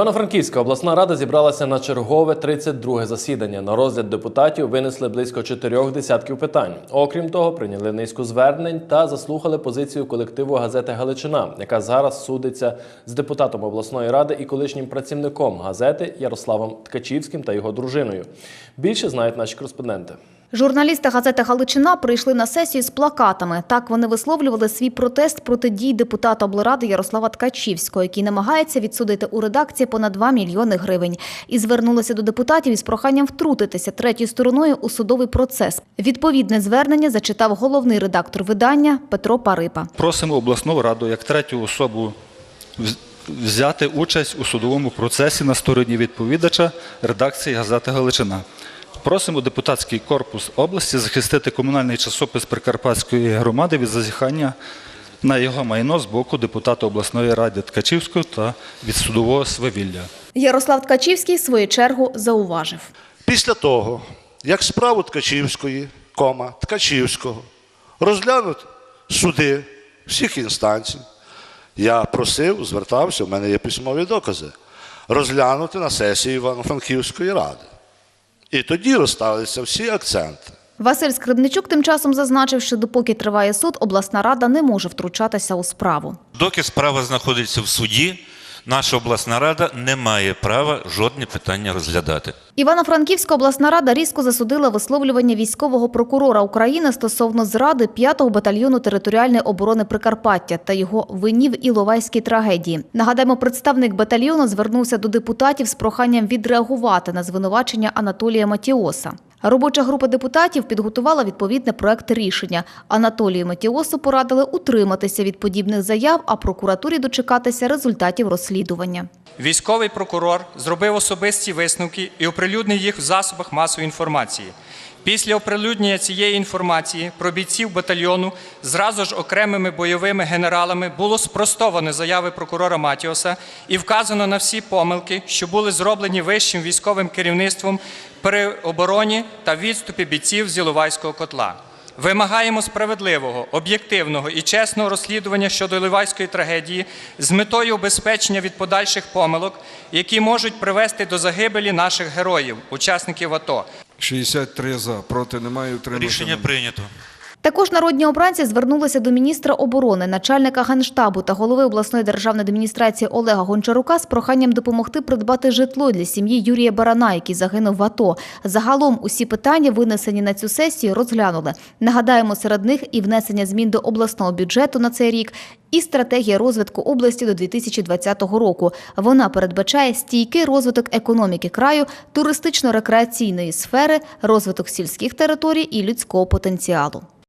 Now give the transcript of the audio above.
Івано-Франківська обласна рада зібралася на чергове 32 засідання. На розгляд депутатів винесли близько чотирьох десятків питань. Окрім того, прийняли низку звернень та заслухали позицію колективу газети Галичина, яка зараз судиться з депутатом обласної ради і колишнім працівником газети Ярославом Ткачівським та його дружиною. Більше знають наші кореспонденти. Журналісти газети Галичина прийшли на сесію з плакатами. Так вони висловлювали свій протест проти дій депутата облради Ярослава Ткачівського, який намагається відсудити у редакції понад 2 мільйони гривень. І звернулися до депутатів із проханням втрутитися третьою стороною у судовий процес. Відповідне звернення зачитав головний редактор видання Петро Парипа. Просимо обласну раду як третю особу взяти участь у судовому процесі на стороні відповідача редакції газети Галичина. Просимо депутатський корпус області захистити комунальний часопис Прикарпатської громади від зазіхання на його майно з боку депутата обласної ради Ткачівського та від судового свавілля. Ярослав Ткачівський в свою чергу зауважив. Після того, як справу Ткачівської, кома, Ткачівського розглянуть суди всіх інстанцій, я просив, звертався, в мене є письмові докази, розглянути на сесії Івано-Франківської ради. І тоді розставилися всі акценти. Василь Скрибничук тим часом зазначив, що допоки триває суд, обласна рада не може втручатися у справу. Доки справа знаходиться в суді, наша обласна рада не має права жодне питання розглядати. Івано-Франківська обласна рада різко засудила висловлювання військового прокурора України стосовно зради 5-го батальйону територіальної оборони Прикарпаття та його винів Іловайській трагедії. Нагадаємо, представник батальйону звернувся до депутатів з проханням відреагувати на звинувачення Анатолія Матіоса. Робоча група депутатів підготувала відповідний проект рішення. Анатолію Матіосу порадили утриматися від подібних заяв, а прокуратурі дочекатися результатів розслідування. Військовий прокурор зробив особисті висновки і оприлюднив їх в засобах масової інформації. Після оприлюднення цієї інформації про бійців батальйону зразу ж окремими бойовими генералами було спростовано заяви прокурора Матіоса і вказано на всі помилки, що були зроблені вищим військовим керівництвом при обороні та відступі бійців з Іловайського котла. Вимагаємо справедливого, об'єктивного і чесного розслідування щодо Іловайської трагедії з метою обезпечення від подальших помилок, які можуть привести до загибелі наших героїв, учасників АТО. 63 за, проти немає, утримання. Рішення прийнято. Також народні обранці звернулися до міністра оборони, начальника генштабу та голови обласної державної адміністрації Олега Гончарука з проханням допомогти придбати житло для сім'ї Юрія Барана, який загинув в АТО. Загалом усі питання, винесені на цю сесію, розглянули. Нагадаємо, серед них і внесення змін до обласного бюджету на цей рік, і стратегія розвитку області до 2020 року. Вона передбачає стійкий розвиток економіки краю, туристично-рекреаційної сфери, розвиток сільських територій і людського потенціалу.